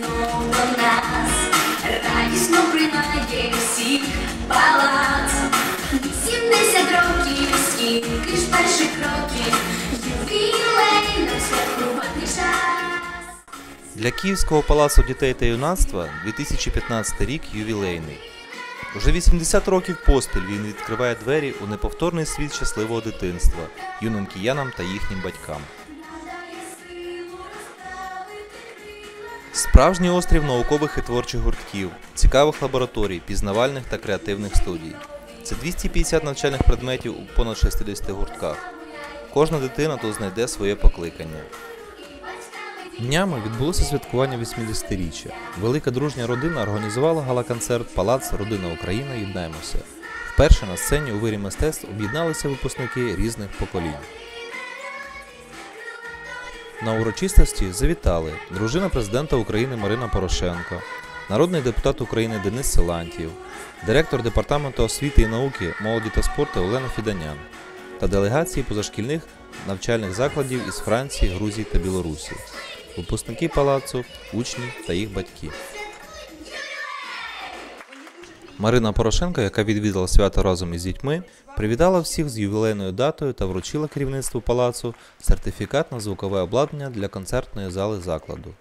знов до нас, радісно приймає всіх палац. 70 років, скільки ж перших кроків, ювілей нам святкувати час. Для Київського палацу дітей та юнацтва 2015 рік ювілейний. Уже 80 років поспіль він відкриває двері у неповторний світ щасливого дитинства юним киянам та їхнім батькам. Справжній острів наукових і творчих гуртків, цікавих лабораторій, пізнавальних та креативних студій. Це 250 навчальних предметів у понад 60 гуртках. Кожна дитина тут знайде своє покликання. Днями відбулося святкування 80-річчя. Велика дружня родина організувала гала-концерт Палац Родина Україна Єднаємося. Вперше на сцені у вирі мистецтв об'єдналися випускники різних поколінь. На урочистості завітали дружина президента України Марина Порошенко, народний депутат України Денис Силантів, директор департаменту освіти і науки, молоді та спорту Олена Фіданян та делегації позашкільних навчальних закладів із Франції, Грузії та Білорусі, випускники палацу, учні та їх батьки. Марина Порошенко, яка відвідала свято разом із дітьми, привітала всіх з ювілейною датою та вручила керівництву палацу сертифікат на звукове обладнання для концертної зали закладу.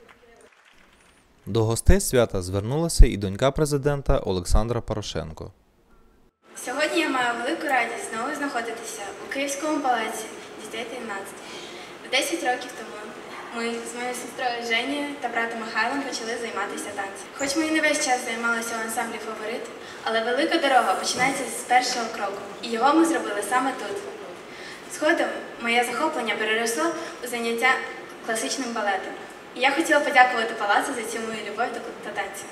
До гостей свята звернулася і донька президента Олександра Порошенко. Сьогодні я маю велику радість знову знаходитися у Київському палаці дітей та юнацтва. 10 років тому ми з моєю сестрою Женєю та братом Михайлом почали займатися танцем. Хоч ми і не весь час займалися в ансамблі фаворит, але велика дорога починається з першого кроку, і його ми зробили саме тут. Згодом моє захоплення переросло у заняття класичним балетом. І я хотіла подякувати палацу за цю мою любов до танців.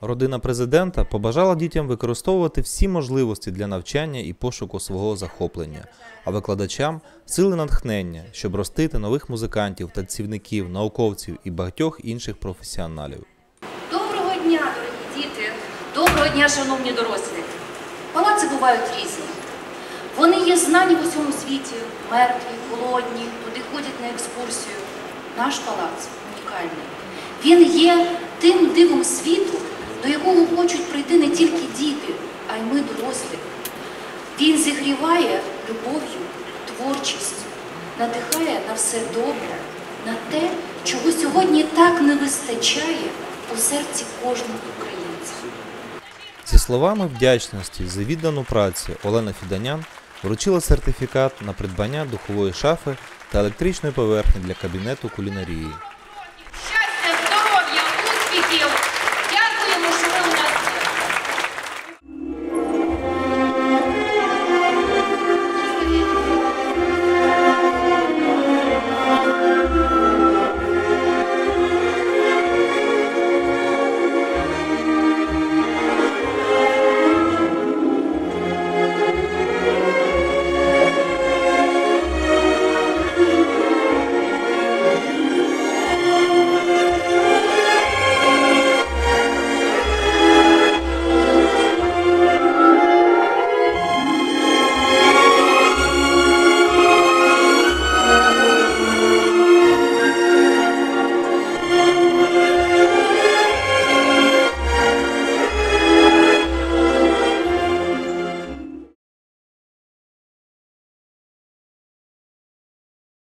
Родина президента побажала дітям використовувати всі можливості для навчання і пошуку свого захоплення, а викладачам сили натхнення, щоб ростити нових музикантів, танцівників, науковців і багатьох інших професіоналів. Доброго дня, дорогі діти! Доброго дня, шановні дорослі! Палаци бувають різні. Вони є знані в усьому світі, мертві, голодні, туди ходять на екскурсію. Наш палац унікальний. Він є тим дивом світу, до якого хочуть прийти не тільки діти, а й ми дорослі. Він зігріває любов'ю, творчістю, надихає на все добре, на те, чого сьогодні так не вистачає у серці кожного українця. Зі словами вдячності за віддану працю Олена Фіданян вручила сертифікат на придбання духової шафи та електричної поверхні для кабінету кулінарії.